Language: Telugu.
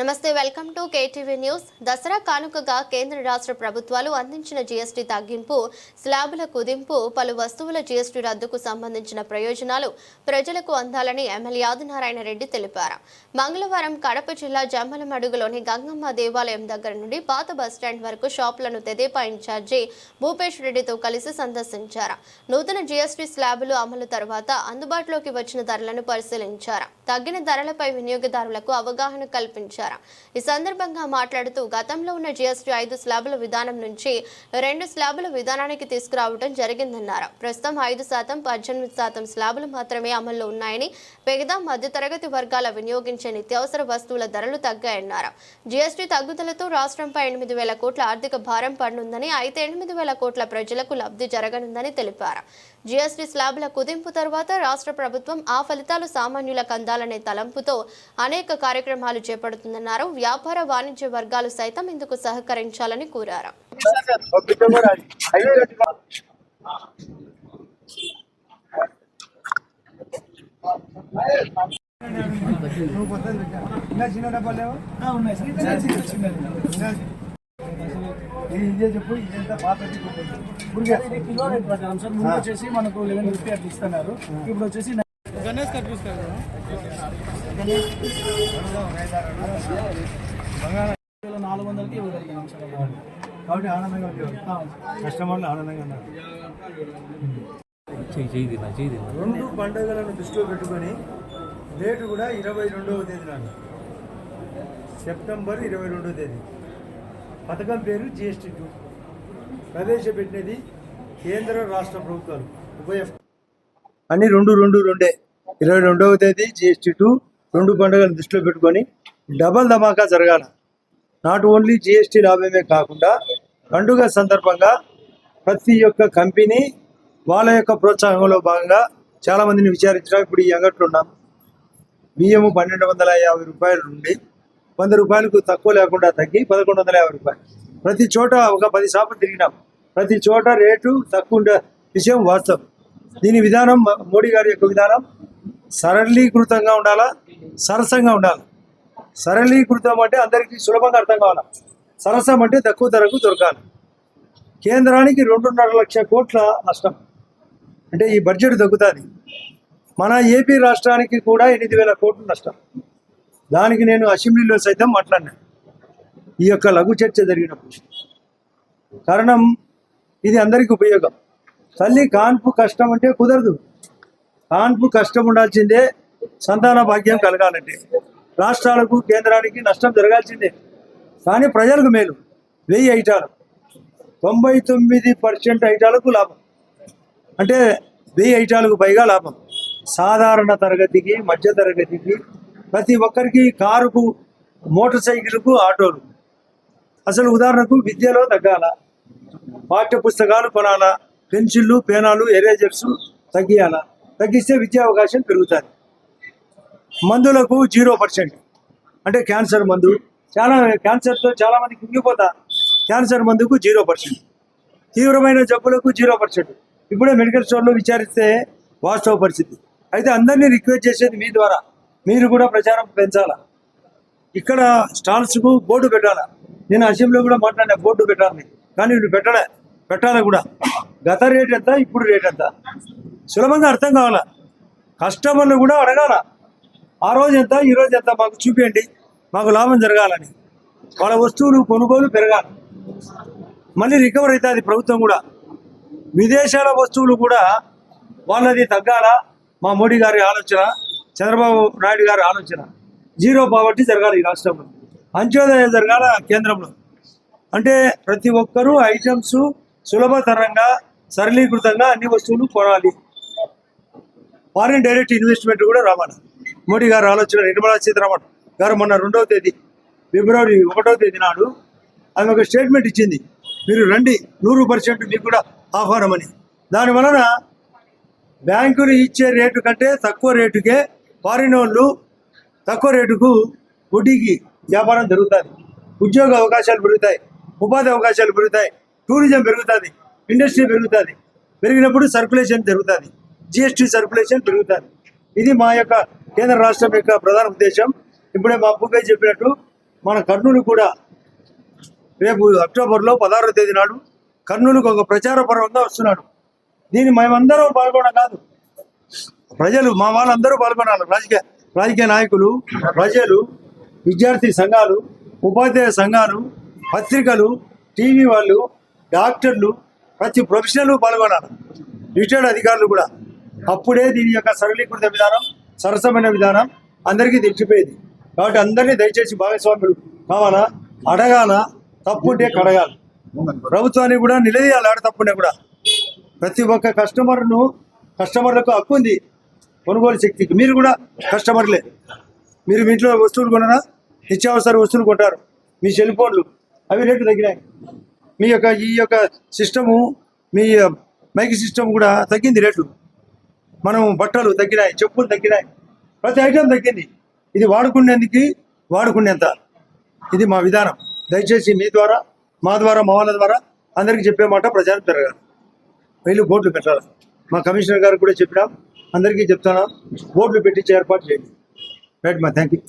నమస్తే welcome to KTV news. Dasara కానుకగా కేంద్ర రాష్ట్ర ప్రభుత్వాలు అందించిన జీఎస్టీ తగ్గింపు స్లాబుల కుదింపు పలు వస్తువుల జీఎస్టీ రద్దుకు సంబంధించిన ప్రయోజనాలు ప్రజలకు అందాలని ఎమ్మెల్యే ఆదినారాయణ రెడ్డి తెలిపారు. మంగళవారం కడప జిల్లా జమ్మలమడుగులోని గంగమ్మ దేవాలయం దగ్గర నుండి పాత బస్టాండ్ వరకు షాపులను తెదేపా ఇన్ఛార్జి భూపేష్ రెడ్డితో కలిసి సందర్శించారు. నూతన జీఎస్టీ స్లాబులు అమలు తర్వాత అందుబాటులోకి వచ్చిన ధరలను పరిశీలించారు. తగ్గిన ధరలపై వినియోగదారులకు అవగాహన కల్పించారు. ఈ సందర్భంగా మాట్లాడుతూ గతంలో ఉన్న జీఎస్టీ ఐదు స్లాబుల విధానం నుంచి రెండు స్లాబుల విధానానికి తీసుకురావడం జరిగిందన్నారు. ప్రస్తుతం ఐదు శాతం పద్దెనిమిది శాతం స్లాబులు మాత్రమే అమల్లో ఉన్నాయని మిగతా మధ్యతరగతి వర్గాల వినియోగించే నిత్యావసర వస్తువుల ధరలు తగ్గాయన్నారు. జీఎస్టీ తగ్గుదలతో రాష్ట్రంపై ఎనిమిది వేల కోట్ల ఆర్థిక భారం పడనుందని అయితే ఎనిమిది వేల కోట్ల ప్రజలకు లబ్ధి జరగనుందని తెలిపారు. జీఎస్టీ స్లాబుల కుదింపు తర్వాత రాష్ట్ర ప్రభుత్వం ఆ ఫలితాలు సామాన్యులకు అందాలనే తలంపుతో అనేక కార్యక్రమాలు చేపడుతుందన్నారు. వ్యాపార వాణిజ్య వర్గాలు సైతం ఇందుకు సహకరించాలని కోరారు. నువ్వు కొత్తది పెట్టావా? ఇంకా చిన్న డబ్బాలు లేవా? ఉన్నాయి ఇది ఇదే చెప్పు ఇదంతా పాతది కొత్తది. ఊరికే. ఇది కిలో రేట్ ప్రకారం సార్ ముందు వచ్చేసి మనకు లెవెన్ ఫిఫ్టీ అట్లా ఇస్తున్నారు. ఇప్పుడు వచ్చేసి గణేష్ కట్టిస్తారు నాలుగు వందలకి సార్. కాబట్టి ఆనందంగా కస్టమర్లు ఆనందంగా ఉన్నారు. రెండు పండుగలను దృష్టిలో పెట్టుకొని డేటు కూడా ఇరవై రెండవ తేదీ నాడు సెప్టెంబర్ ఇరవై రెండవ తేదీ. పథకం పేరు జిఎస్టీ టూ ప్రవేశపెట్టినది కేంద్ర రాష్ట్ర ప్రభుత్వాలు. ఉభయ అన్ని రెండు రెండు రెండే. ఇరవై రెండవ తేదీ జిఎస్టీ టూ. రెండు పండుగలు దృష్టిలో పెట్టుకొని డబల్ ధమాకా జరగాల. నాట్ ఓన్లీ జిఎస్టీ లాభమే కాకుండా పండుగ సందర్భంగా ప్రతి ఒక్క కంపెనీ వాళ్ళ యొక్క ప్రోత్సాహంలో భాగంగా చాలామందిని విచారించడం. ఇప్పుడు ఈ అంగట్లో ఉన్నాం. బియ్యము పన్నెండు వందల యాభై రూపాయల నుండి వంద రూపాయలకు తక్కువ లేకుండా తగ్గి పదకొండు వందల యాభై రూపాయలు. ప్రతి చోట ఒక పది షాపులు తిరిగినాం. ప్రతి చోట రేటు తక్కువ ఉండే విషయం వాస్తవం. దీని విధానం మోడీ గారి యొక్క విధానం సరళీకృతంగా ఉండాలా? సరసంగా ఉండాలి? సరళీకృతం అంటే అందరికీ సులభంగా అర్థం కావాలి? సరసం అంటే తక్కువ ధరకు దొరకాలి. కేంద్రానికి రెండున్నర లక్ష కోట్ల నష్టం. అంటే ఈ బడ్జెట్ తగ్గుతుంది. మన ఏపీ రాష్ట్రానికి కూడా ఎనిమిది వేల కోట్లు నష్టం. దానికి నేను అసెంబ్లీలో సైతం మాట్లాడినా. ఈ యొక్క లఘు చర్చ జరిగినప్పుడు. కారణం ఇది అందరికీ ఉపయోగం. తల్లి కాన్పు కష్టం అంటే కుదరదు. కాన్పు కష్టం ఉండాల్సిందే సంతాన భాగ్యం కలగాలంటే. రాష్ట్రాలకు కేంద్రానికి నష్టం జరగాల్సిందే. కానీ ప్రజలకు మేలు. వెయ్యి ఐటాలు. తొంభై తొమ్మిది పర్సెంట్ ఐటాలకు లాభం. అంటే వెయ్యి ఐటాలకు పైగా లాభం. సాధారణ తరగతికి మధ్య తరగతికి ప్రతి ఒక్కరికి కారుకు మోటార్ సైకిల్కు ఆటోలు. అసలు ఉదాహరణకు విద్యలో తగ్గాల? పాఠ్య పుస్తకాలు కొనాలా? పెన్సిళ్ళు పేనాలు ఎరేజర్స్ తగ్గియాలా? తగ్గిస్తే విద్యా అవకాశం పెరుగుతుంది. మందులకు జీరో పర్సెంట్. అంటే క్యాన్సర్ మందు. చాలా క్యాన్సర్తో చాలామంది కుంగిపోతా. క్యాన్సర్ మందుకు జీరో పర్సెంట్. తీవ్రమైన జబ్బులకు జీరో పర్సెంట్. ఇప్పుడే మెడికల్ స్టోర్లో విచారిస్తే వాస్తవ పరిస్థితి. అయితే అందరినీ రిక్వెస్ట్ చేసేది మీ ద్వారా. మీరు కూడా ప్రచారం పెంచాలా? ఇక్కడ స్టాల్స్కు బోర్డు పెట్టాలా? నేను అసెంబ్లీలో కూడా మాట్లాడిన బోర్డు పెట్టాలని. కానీ వీళ్ళు పెట్టడా పెట్టాలి కూడా. గత రేట్ ఎంత ఇప్పుడు రేట్ ఎంత? సులభంగా అర్థం కావాలా? కస్టమర్లు కూడా అడగాల? ఆ రోజు ఎంత ఈ రోజు ఎంత మాకు చూపించండి మాకు లాభం జరగాలని. వాళ్ళ వస్తువులు కొనుగోలు పెరగాలి. మళ్ళీ రికవర్ అవుతుంది ప్రభుత్వం కూడా. విదేశాల వస్తువులు కూడా వాళ్ళది తగ్గాల? మా మోడీ గారి ఆలోచన. చంద్రబాబు నాయుడు గారి ఆలోచన. జీరో పావర్టీ జరగాలి ఈ రాష్ట్రంలో. అంత్యోదయ జరగాల కేంద్రంలో. అంటే ప్రతి ఒక్కరూ ఐటమ్స్ సులభతరంగా సరళీకృతంగా అన్ని వస్తువులు కొనాలి. ఫారిన్ డైరెక్ట్ ఇన్వెస్ట్మెంట్ కూడా రావాలి. మోడీ గారు ఆలోచన నిర్మలా సీతారామన్ గారు మొన్న రెండవ తేదీ ఫిబ్రవరి ఒకటవ తేదీ నాడు ఆమె ఒక స్టేట్మెంట్ ఇచ్చింది. మీరు రండి నూరు పర్సెంట్ మీకు కూడా ఆహ్వానం అని దాని వలన బ్యాంకులు ఇచ్చే రేటు కంటే తక్కువ రేటుకే ఫారిన్ వాళ్ళు తక్కువ రేటుకు వడ్డీకి వ్యాపారం జరుగుతుంది. ఉద్యోగ అవకాశాలు పెరుగుతాయి ఉపాధి అవకాశాలు పెరుగుతాయి టూరిజం పెరుగుతుంది ఇండస్ట్రీ పెరుగుతుంది. పెరిగినప్పుడు సర్కులేషన్ జరుగుతుంది జిఎస్టీ సర్కులేషన్ పెరుగుతుంది. ఇది మా యొక్క కేంద్ర రాష్ట్రం యొక్క ప్రధాన ఉద్దేశం. ఇప్పుడే మా అప్పుగా చెప్పినట్టు మన కర్నూలు కూడా రేపు అక్టోబర్లో పదహారో తేదీ నాడు కర్నూలుకు ఒక ప్రచార పర్వంగా వస్తున్నాడు. దీన్ని మేమందరం పాల్గొనడం కాదు. ప్రజలు మా వాళ్ళందరూ పాల్గొనాలి. రాజకీయ రాజకీయ నాయకులు ప్రజలు విద్యార్థి సంఘాలు ఉపాధ్యాయ సంఘాలు పత్రికలు టీవీ వాళ్ళు డాక్టర్లు ప్రతి ప్రొఫెషనల్ పాల్గొనాలి. రిటైర్డ్ అధికారులు కూడా. అప్పుడే దీని యొక్క సరళీకృత విధానం సరసమైన విధానం అందరికీ తెచ్చిపోయేది కాబట్టి అందరినీ దయచేసి భాగస్వాములు కావాలా? అడగాల? తప్పుంటే కడగాలి. ప్రభుత్వాన్ని కూడా నిలదీయాలి. ఆడ తప్పుంటే కూడా. ప్రతి ఒక్క కస్టమర్ను కస్టమర్లకు హక్కు ఉంది. కొనుగోలు శక్తికి మీరు కూడా కస్టమర్లే. మీరు మీ ఇంట్లో వస్తువులు కొనరా? నిత్యావసర వస్తువులు కొంటారు. మీ సెల్ ఫోన్లు అవి రేట్లు తగ్గినాయి. మీ యొక్క ఈ యొక్క సిస్టము మీ మైక్ సిస్టమ్ కూడా తగ్గింది రేట్లు మనం బట్టలు తగ్గినాయి చెప్పులు తగ్గినాయి. ప్రతి ఐటెం తగ్గింది. ఇది వాడుకునేందుకు వాడుకునేంత. ఇది మా విధానం. దయచేసి మీ ద్వారా మా ద్వారా మా వాళ్ళ ద్వారా అందరికీ చెప్పే మాట ప్రచారం పెరగాలి వెళ్ళి బోర్డులు పెట్టాలి. మా కమిషనర్ గారు కూడా చెప్పినాం. అందరికీ చెప్తున్నాం బోర్డులు పెట్టించే ఏర్పాటు చేయండి. రైట్ మా థ్యాంక్ యూ